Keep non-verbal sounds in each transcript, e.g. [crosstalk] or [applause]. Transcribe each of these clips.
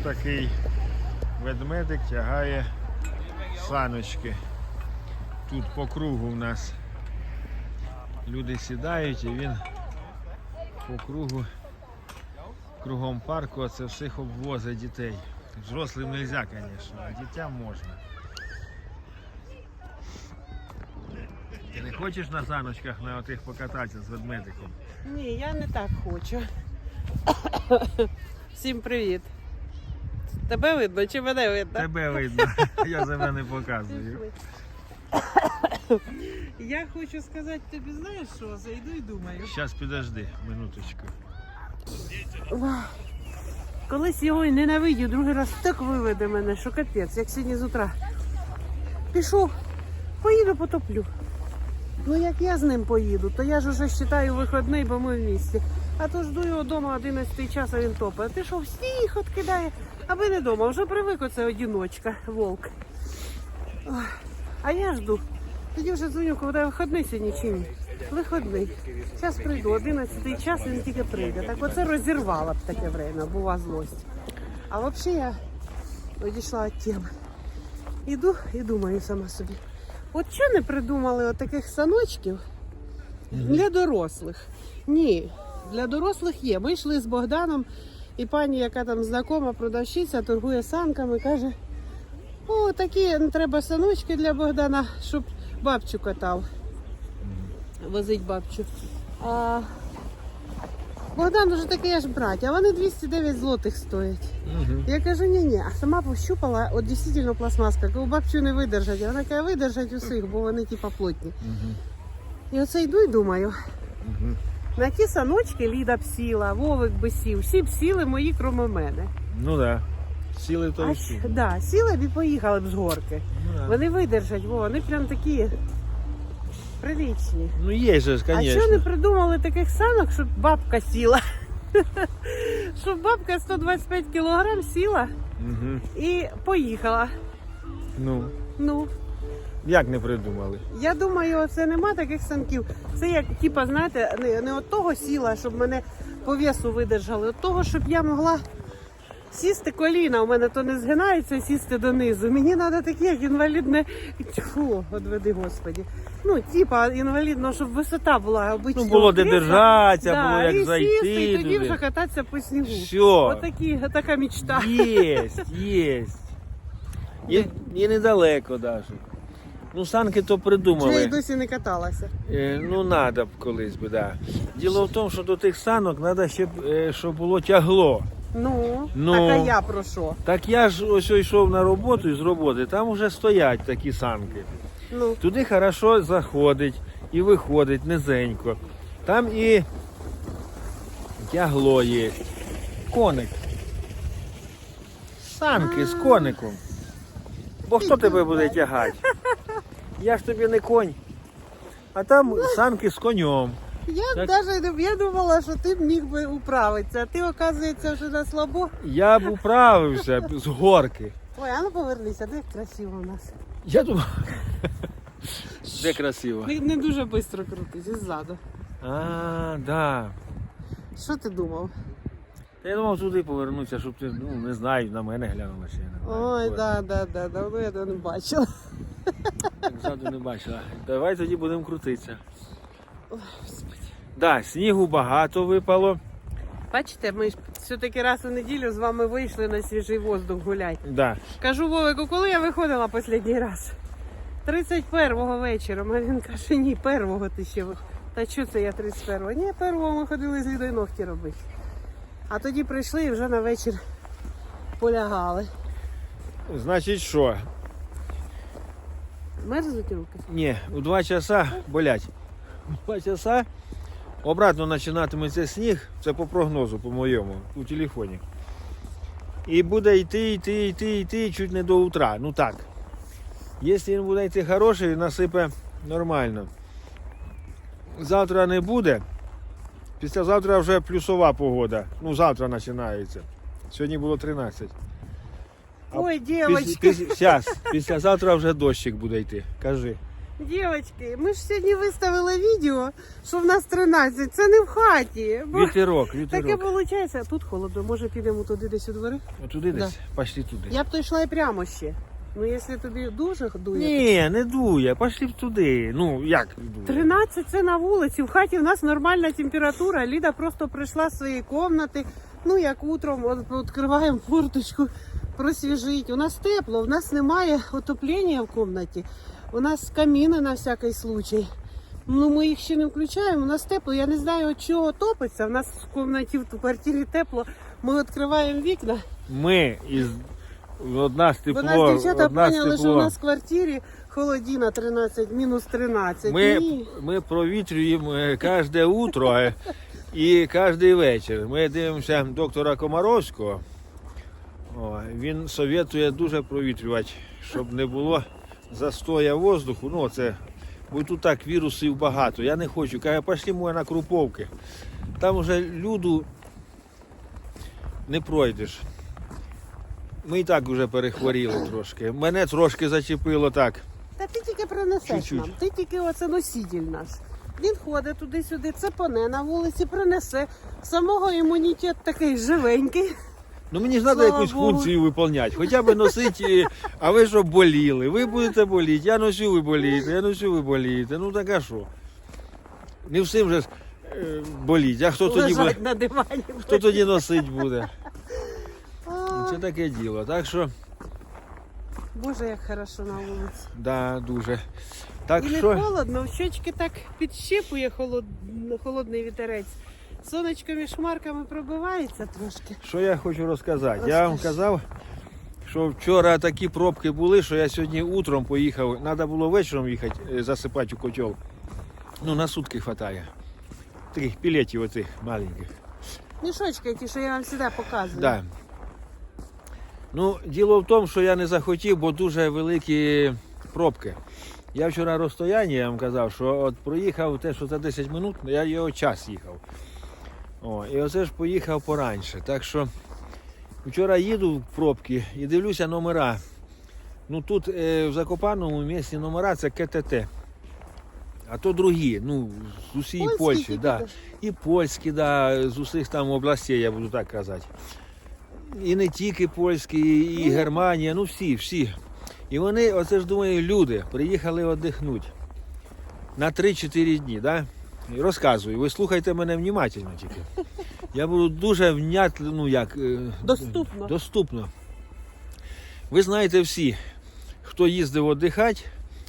Отакий ведмедик тягає саночки. Тут по кругу в нас люди сідають і він по кругу, кругом парку, оце всіх обвозить дітей. Взрослим не можна, звісно, а дітям можна. Ти не хочеш на саночках на отих покататися з ведмедиком? Ні, я не так хочу. [coughs] Всім привіт. Тебе видно чи мене видно? Тебе видно, [laughs] я себе не показую. [coughs] Я хочу сказати тобі, знаєш що, зайду і думаю. Зараз підожди, минуточку. Колись його і ненавидів, другий раз так виведе мене, що капець, як сьогодні з утра. Пішов, поїду потоплю. Ну як я з ним поїду, то я ж уже вважаю вихідний, бо ми в місті. А то жду його вдома 11 час, а він топає. А Ти що, сніг відкидає, аби не вдома. Вже привик оце одіночка, вовк. Ой, А я жду. Тоді вже дзвоню, коли вихідний сьогодні чи ні. Виходний. Зараз прийду, 11 час він тільки прийде. Так оце розірвала б таке время, була злость. А взагалі я одійшла від теми. Іду і думаю сама собі. От чого не придумали от таких саночків для дорослих? Ні, для дорослих є. Ми йшли з Богданом, і пані, яка там знакома продавщиця, торгує санками, каже: о, такі треба саночки для Богдана, щоб бабчу катав. Возить бабчу. А Богдан уже такий аж брать, а вони 209 злотих стоять. Угу. Я кажу, ні, ні, а сама пощупала, от дійсно пластмаска, кажу, бабцю не видержать. А вона каже, видержать усіх, бо вони типа плотні. Угу. І оце йду і думаю, Угу. На ті саночки Ліда б сіла, Вовик би сів, всі б сіли мої, крім мене. Ну так. Да. Сіли то А всі. да, сіли б і поїхали б з горки. Ну, да. Вони видержать, Вова, вони прям такі приличні. ну є же, ж, А чого не придумали таких санок, щоб бабка сіла? [laughs] Щоб бабка 125 кілограм сіла Угу. і поїхала. Ну, Ну, як не придумали? я думаю, це нема таких санків. Це як, типа, знаєте, не, не от того сіла, щоб мене по весу видержали, от того, щоб я могла сісти коліна. У мене то не згинається сісти донизу. Мені треба таке, як інвалідне. Фу, одведи, господі. Ну, типа інвалідно, щоб висота була обична. Ну, було де держатися, було як і зайти сісти, і тоді туди. вже кататися по снігу. Все. Отакі, така мечта. Єсть, єсть. І, і [laughs] недалеко навіть. Ну, санки то Чи я й досі не каталася? Е, ну, треба б колись би, да. Діло в тому, що до тих санок треба ще, б, е, щоб було тягло. Ну, Ну. так а я про що? Так я ж ось йшов на роботу і з роботи, там вже стоять такі санки. Ну, Туди хорошо заходить і виходить низенько. Там і тягло є. Коник. Санки з коником. Бо хто тебе буде тягати? Я ж тобі не конь. А там санки з конем. я Так. навіть я думала, що ти б міг би управитися, а ти, оказується, вже на слабо. Я б управився б з горки. Ой, а ну повернися, де красиво у нас. Я думав. [laughs] Де красиво. Не, не дуже швидко крутись, ззаду. А, да. Що ти думав? Та я думав туди повернутися, щоб ти, ну, не знаю, на мене глянула ще. я не знаю. Ой, да, да, да, давно я тебе не бачила. [laughs] Так не бачила. Давай тоді будемо крутитися. Ой, Господи. Да, снігу багато випало. Бачите, ми ж все-таки раз у неділю з вами вийшли на свіжий воздух гуляти. Да. Кажу Вовику, коли я виходила останній раз? 31-го вечором. А він каже, ні, первого ти ще виходила. Та що це я 31-го? Ні, первого ми ходили з Лідою ногті робити. А тоді прийшли і вже на вечір полягали. Значить що? Мерзнуть руки? Ні, у два часа болять. У два часа обратно починатиметься сніг, це по прогнозу, по моєму, у телефоні. І буде йти, йти, йти, йти чуть не до утра. Ну так. Якщо він буде йти хороший, насипе нормально. Завтра не буде. Післязавтра вже плюсова погода. Ну, завтра починається. Сьогодні було 13. Ой, дівчатки. щас, післязавтра вже дощик буде йти. Кажи. Дівчатки, ми ж сьогодні виставили відео, що в нас 13. Це не в хаті. Бо Вітерок, таке вітерок. виходить. Тут холодно. Може підемо туди десь у двори? Отуди Да. десь, пішли туди. Я б то йшла і прямо ще. Ну, якщо тобі дуже дує. Ні, не дує, пішли б туди. Ну, як дує? 13 це на вулиці. В хаті в нас нормальна температура. Ліда просто прийшла з своєї кімнати. Ну, як утром відкриваємо форточку, просвіжить. У нас тепло, у нас немає отоплення в кімнаті. У нас каміни на всякий случай. Ну, ми їх ще не включаємо. У нас тепло. Я не знаю, від чого топиться. У нас в кімнаті в квартирі тепло. Ми відкриваємо вікна. Ми із одна з Бо нас дівчата одна поняли, що у нас в квартирі холодіна 13, мінус 13. Ми, Ні. ми провітрюємо е, кожне утро е, і кожен вечір. Ми дивимося доктора Комаровського. О, він советує дуже провітрювати, щоб не було застоя воздуху. Ну, це, бо тут так вірусів багато. Я не хочу. Каже, пошли моє на Круповки. Там вже люду не пройдеш. Ми і так вже перехворіли трошки. Мене трошки зачепило так. Та ти тільки принесеш Чуть-чуть. нам. Ти тільки оце носитель наш. Він ходить туди-сюди, цепане на вулиці, принесе. Самого імунітет такий живенький. Ну мені ж треба Слава якусь Богу. функцію виконувати. Хоча б носити, а ви що боліли? Ви будете боліти, я носю, ви болієте, я носю, ви болієте. Ну так а що? Не всім же ж е, боліть, а хто тоді, Лежать на дивані. хто тоді носить буде? Це таке діло. Так що, Боже, як хорошо на вулиці. да, дуже. Так І не що, холодно, в щочки так підщипує холод... холодний вітерець. Сонечко між хмарками пробивається трошки. що я хочу розказати? Я вам казав, що вчора такі пробки були, що я сьогодні утром поїхав. Треба було вечором їхати е, засипати у котел. Ну, на сутки вистачає. Таких пілетів оцих маленьких. Мішочки ті, що я вам завжди показую. Да. Ну, діло в тому, що я не захотів, бо дуже великі пробки. Я вчора розстояння, я вам казав, що от проїхав те, що за 10 минут, я його час їхав. О, і оце ж поїхав пораньше. Так що вчора їду в пробки і дивлюся номера. Ну тут е, в Закопаному місці номера це КТТ. А то другі, ну, з усієї Польщі. Да. І польські, да, з усіх там областей, я буду так казати. І не тільки польські, і Ну. Германія, ну всі, всі. І вони, оце ж думаю, люди приїхали віддихнути на 3-4 дні, да? І розказую, ви слухайте мене внимательно тільки. Я буду дуже внятно, ну як. е, Доступно. Доступно. Ви знаєте всі, хто їздив віддихати,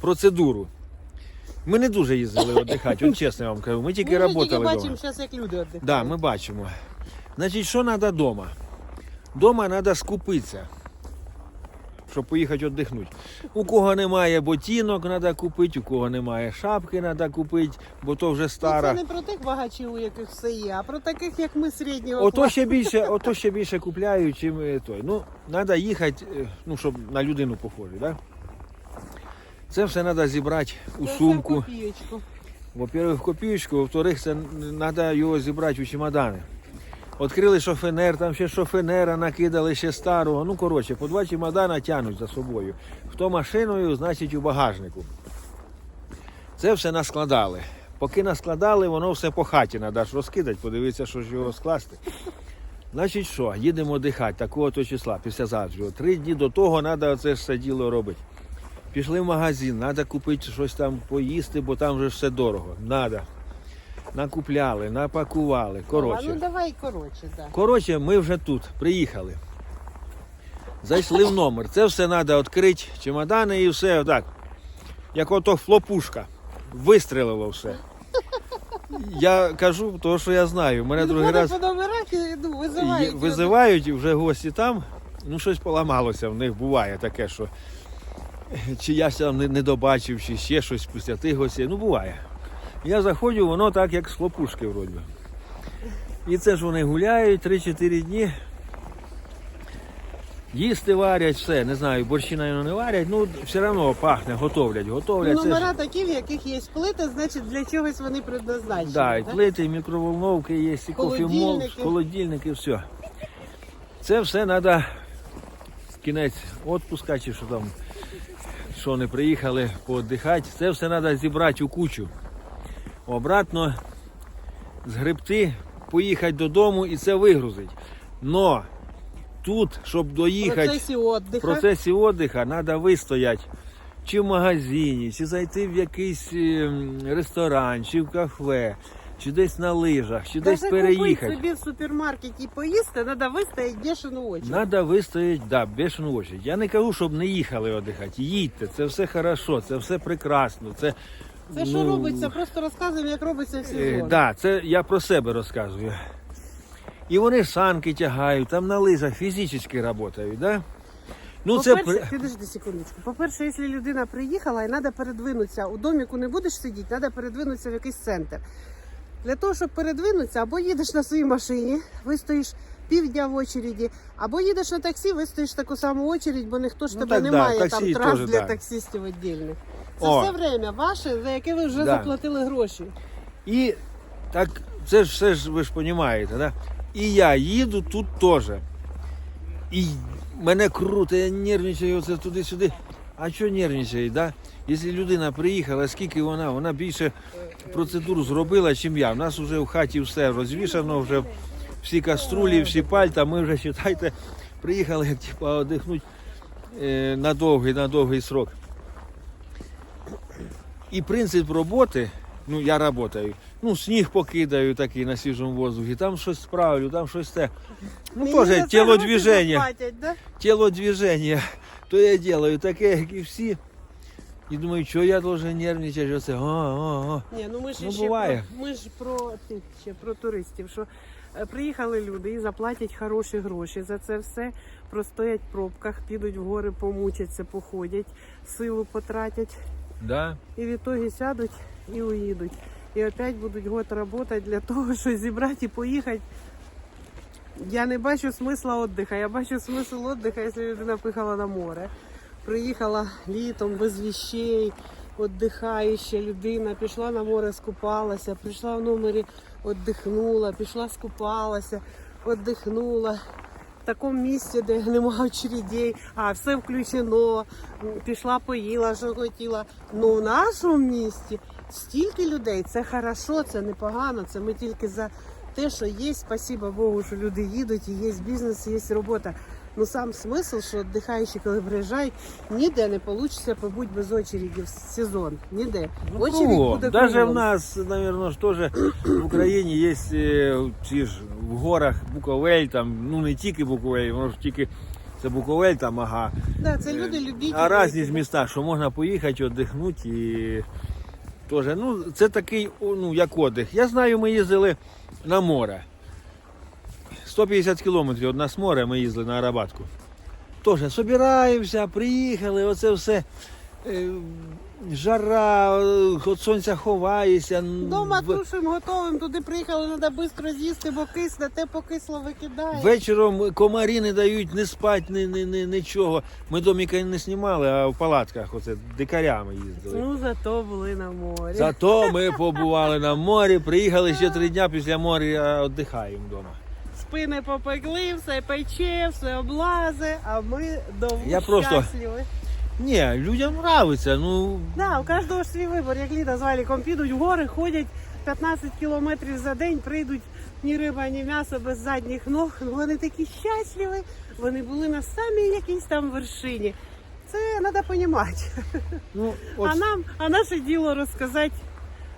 процедуру. Ми не дуже їздили віддихати, от чесно я вам кажу. Ми тільки Ми вже тільки бачимо зараз, як люди віддихають. Да, ми бачимо. Значить, що треба вдома? Дома треба скупитися, щоб поїхати віддихнути. У кого немає ботинок, треба купити, у кого немає шапки, треба купити, бо то вже Ну, стара. Це не про тих багачів, у яких все є, а про таких, як ми середнього Ото ще більше, [laughs] ото ще більше купляю, чим е, той. Ну, треба їхати, е, ну, щоб на людину похожі, да? Це все треба зібрати у Це сумку. Во-первых, в копійку, во-вторых, це треба його зібрати у чемодани. Відкрили шофенер, там ще шофенера накидали ще старого. Ну, коротше, по два чемодана тягнуть за собою. Хто машиною, значить у багажнику. Це все наскладали. Поки наскладали, воно все по хаті треба ж розкидати, подивитися, що ж його скласти. Значить що, їдемо дихати такого то числа, післязавтра. Три дні до того треба це все діло робити. Пішли в магазин, треба купити щось там поїсти, бо там вже все дорого. Надо. Накупляли, напакували. А ну давай коротше, да. Коротше, ми вже тут приїхали. Зайшли в номер. Це все треба відкрити, чемодани і все отак. Як ото хлопушка. Вистрелило все. Я кажу, тому що я знаю. Мене другий раз по номерах і ну, визивають. Визивають вже гості там. Ну, щось поламалося в них буває таке, що чи я там не, не добачив, чи ще щось після тих гостей. Ну, буває. Я заходжу, воно так, як з хлопушки вроді. І це ж вони гуляють 3-4 дні. Їсти варять, все, не знаю, борщі, навіть, не варять, ну все одно пахне, готовлять, готовлять. Це ж- такі, в яких є плити, значить для чогось вони предназначені. Да, і плити, і мікроволновки є, і кофемол, Холодильники. все. Це все треба кінець відпуска чи що там. що вони приїхали пооддихати. Це все треба зібрати у кучу. Обратно згребти, поїхати додому і це вигрузити. Но тут, щоб В доїхати процесі в процесі віддиха, треба вистояти чи в магазині, чи зайти в якийсь ем, ресторан, чи в кафе, чи десь на лижах, чи десь Даже купити переїхати. собі в супермаркеті поїсти, треба вистояти бешену очі. Надо вистояти, да, бешену очередь. Я не кажу, щоб не їхали віддихати. Їдьте, це все хорошо, це все прекрасно. Це, Це що робиться? Просто розказуємо, як робиться в Е, сезон. да, це я про себе розказую. І вони санки тягають, там на лижах фізично працюють, да? Ну, це По-перше, підожди секундочку. По-перше, якщо людина приїхала і треба передвинутися, у доміку не будеш сидіти, треба передвинутися в якийсь центр. Для того, щоб передвинутися, або їдеш на своїй машині, вистоїш півдня в очереді, або їдеш на таксі, вистоїш таку саму очередь, бо ніхто ж Ну, тебе так, не да, має там трас теж, для да. таксістів віддільних. Це О. все время ваше, за яке ви вже Да. заплатили гроші. І так, це ж все ж ви ж розумієте, да? І я їду тут теж. І мене круто, я нервничаю оце туди-сюди. А що нервничає, да? Якщо людина приїхала, скільки вона, вона більше процедур зробила, чим я. У нас вже в хаті все розвішано, вже всі каструлі, всі пальта, ми вже, [laughs] вважайте, приїхали, як типа, одихнути е, на довгий, на довгий срок. І принцип роботи, ну я працюю, ну сніг покидаю такий на свіжому воздухі, там щось справлю, там щось те. Ну теж тілодвіження, да? тілодвіження, то я делаю таке, як і всі. І думаю, що я должен нервничати, що це, о, о, о. Ні, ну ми ж Ну, ще буває. про ми ж про тих ще про туристів, що е, приїхали люди і заплатять хороші гроші за це все, простоять в пробках, підуть в гори, помучаться, походять, силу потратять, Да? і в ітогі сядуть і уїдуть. І опять будуть год працювати для того, щоб зібрати і поїхати. Я не бачу смисла віддиха. Я бачу смисл віддиха, якщо людина поїхала на море. Приїхала літом без віщей, віддихаюча людина, пішла на море, скупалася, прийшла в номері, віддихнула, пішла, скупалася, віддихнула. В такому місці, де немає очередей, а все включено, пішла, поїла, що хотіла. Ну в нашому місті стільки людей, це хорошо, це непогано. Це ми тільки за те, що є, спасіба Богу, що люди їдуть, і є бізнес, і є робота. Ну сам смисл, що віддихаючі, коли приїжджають, ніде не вийде побути без очереді в сезон. Ніде. Ну, Очередь буде Даже кругом. в нас, наверное, ж тоже в Україні є е, ці ж в горах Буковель, там, ну не тільки Буковель, воно ж тільки це Буковель, там, ага. Да, це люди любіть. А різні ж міста, що можна поїхати, віддихнути і теж, ну, це такий, о, ну, як отдих. Я знаю, ми їздили на море. 150 кілометрів від нас море ми їздили на Арабатку. Теж собираємося, приїхали, оце все. е, Жара, від сонця ховаєшся. Дома в- тушимо, готовим, туди приїхали, треба швидко з'їсти, бо кисне, те покисло викидає. Вечором комарі не дають не спати, ні, ні, ні, нічого. Ми доміка не знімали, а в палатках оце дикарями їздили. Ну, зато були на морі. Зато ми [laughs] побували на морі, приїхали ще три дня після моря, віддихаємо вдома. Спини попекли, все пече, все облазе, а ми довго Я просто- щасливі. Ні, людям подобається, ну Да, у кожного ж свій вибір, як літа з валіком підуть в гори, ходять 15 кілометрів за день, прийдуть ні риба, ні м'ясо без задніх ног. Ну, Вони такі щасливі, вони були на самій якійсь там вершині. Це треба розуміти. ну от А нам, а наше діло розказати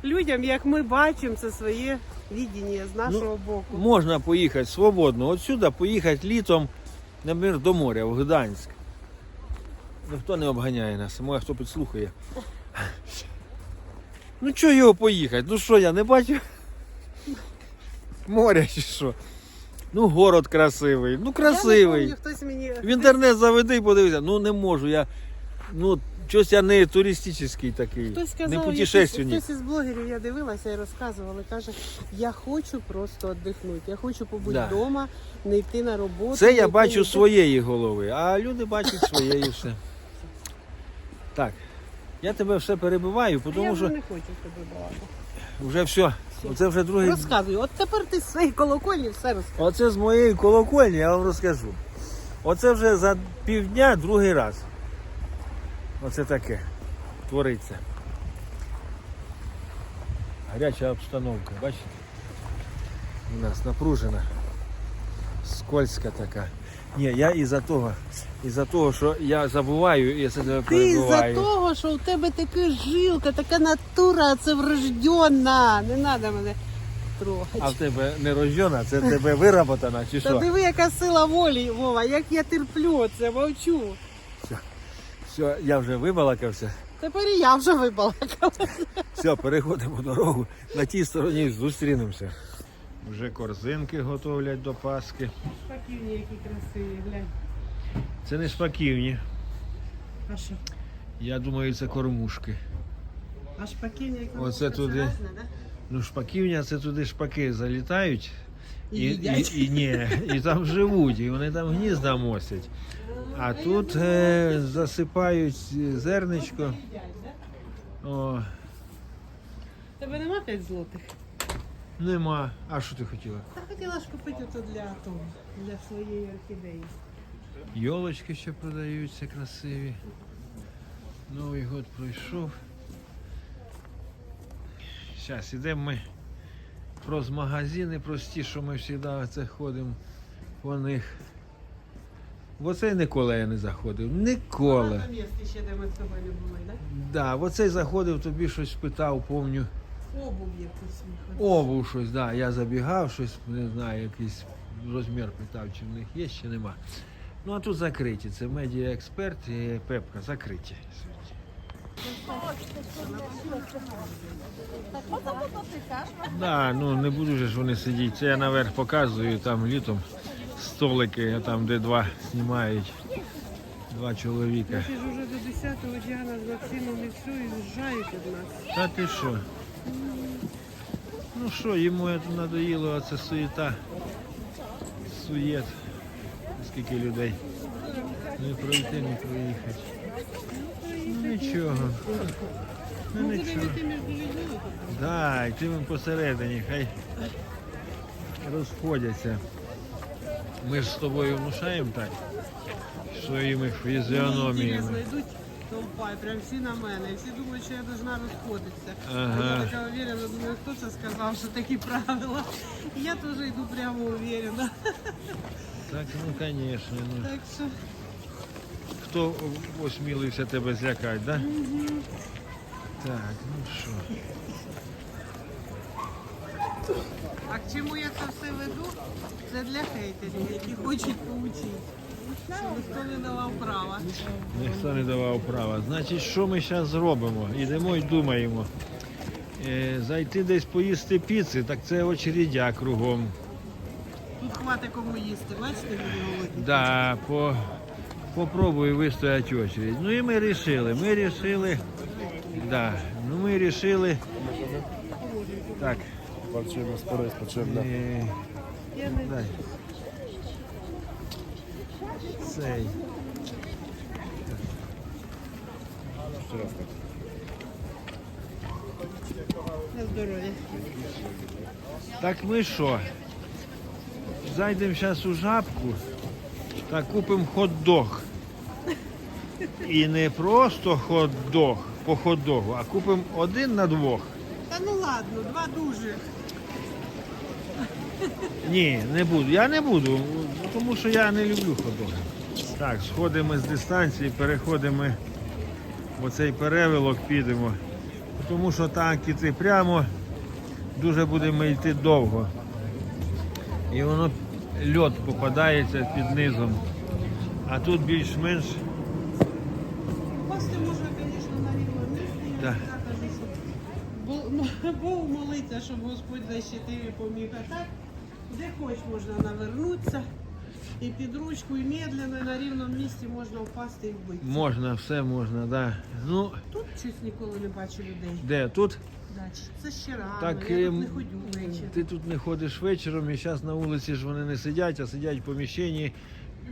людям, як ми бачимо це своє відіння з нашого боку. можна поїхати свободно. От сюди поїхати літом, наприклад, до моря, в Гданськ. Ніхто не обганяє нас, може хто підслухає. Ну чого його поїхати? Ну що я не бачу? Моря чи що? Ну, город красивий. Ну Я красивий. не пам'ятаю, хтось мені В інтернет заведи і подивися. Ну не можу. Я ну щось я не туристичний такий, Хтось не сказав, якийсь- путешественник. хтось із блогерів я дивилася і розказувала. Каже, я хочу просто віддихнути, я хочу побути Да. вдома, не йти на роботу. Це я бачу ніде. своєї голови, а люди бачать своєї все. Так. Я тебе все перебиваю, я тому вже що не хочу балакати. вже все. Оце вже другий. Розказуй, от тепер ти з своєї колокольні все розказуй. Оце з моєї колокольні я вам розкажу. Оце вже за півдня другий раз. Оце таке. Твориться. Гаряча обстановка, бачите? У нас напружена. Скользька така. Ні, я із-за того, із-за того, що я забуваю і я себе Ти за перебиваю. того, що у тебе така жилка, така натура, це врожденна. Не треба мене трогати. А в тебе не рождена, це в тебе вироботана чи Та що? диви, яка сила волі, Вова, як я терплю це, мовчу. Все, я вже вибалакався. Тепер і я вже вибалакала. Все, переходимо дорогу. На тій стороні зустрінемося. Вже корзинки готовлять до Пасхи. Шпаківні, які красиві, глянь. Це не шпаківні. А що? Я думаю, це кормушки. А шпаківні, як Оце туди. Разне, да? Ну, шпаківня це туди шпаки залітають. І І, їдять. і, і, ні, і там живуть, і вони там гнізда мостять. А тут е, засипають зерничко. О, Тебе нема 5 злотих? нема. А що ти хотіла? Та хотіла ж купити ото для того, для своєї орхідеї. Йолочки ще продаються красиві. Новий год пройшов. Зараз ідемо ми про магазини прості, що ми завжди це ходимо по них. В оцей ніколи я не заходив. Ніколи. Багато місць ще, де ми з тобою не були, так? Да, в оцей заходив, тобі щось питав, помню. Обув якусь виходить. Обув щось, да. Я забігав, щось, не знаю, якийсь розмір питав, чи в них є, чи нема. Ну а тут закриті. Це медіа експерт і Пепка закриті. Да, ну не буду ж вони сидіти. Це я наверх показую, там літом столики, там де два знімають. Два чоловіка. Ти ж уже до 10-го Діана з Максимом і все, і з'їжджають від нас. Та ти що? Ну що, йому це надоїло, а це суєта. Суєт. Скільки людей. Не пройти, не проїхати. Ну нічого. Ну Ми нічого. Да, ми посередині, хай розходяться. Ми ж з тобою внушаємо так, своїми фізіономіями. знайдуть толпа, і прям всі на мене. І всі думають, що я должна розходитися. Ага. Я така уверена, думаю, хто це сказав, що такі правила. І я теж йду прямо уверена. Так, ну звісно. Ну. Так що Хто осмілився тебе злякати, да? Так, ну що. А к чому я це все веду? Це для хейтерів, які хочуть поучити. Ніхто не давав права. Ніхто не давав права. Значить, що ми зараз зробимо? Ідемо і думаємо. Е, зайти десь поїсти піци, так це очередя кругом. Тут хватить кому їсти, бачите, голодні. Да, по, попробую вистояти очередь. Ну і ми вирішили. Ми вирішили. Да, ну ми вирішили. Так. Walczymy, sporo jest potrzebne. Я не дай. Цей. Jeszcze raz tak. на здоров'я. Так ми що? Зайдемо зараз у жабку та купимо хот-дог. І не просто хот-дог по хот-догу, а купимо один на двох. Та ну ладно, два дуже. Ні, не буду. Я не буду, тому що я не люблю хот-доги. Так, сходимо з дистанції, переходимо в оцей перевилок, підемо. Тому що так іти прямо дуже будемо йти довго. І воно льот попадається під низом. А тут більш-менш Пасти можна, звісно, на рівному місці. Ну, [laughs] Богу молиться, щоб Господь защитив і поміг. А так, де хоч можна навернутися. І під ручку, і медленно, і на рівному місці можна впасти і вбити. можна, все можна, да. Ну, Тут щось ніколи не бачу людей. де тут? Да, Це ще рано, Так, я ем, тут не ходю ввечері. Ти тут не ходиш вечором, і зараз на вулиці ж вони не сидять, а сидять в поміщенні.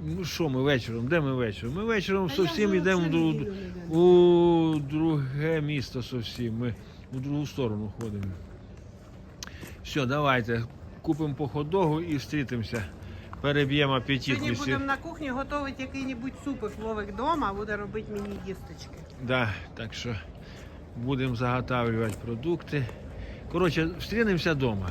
Ну що ми вечором? Де ми вечором? Ми вечором Та я зовсім вже йдемо до, неділю не йду. у друге місто зовсім. Ми у другу сторону ходимо. Все, давайте. Купимо по хот-догу і встрітимося переб'ємо апетит. Сьогодні будемо на кухні готувати який-небудь супик Вовик вдома, буде робити мені їсточки. Да, так що будемо заготавлювати продукти. Коротше, зустрінемося вдома.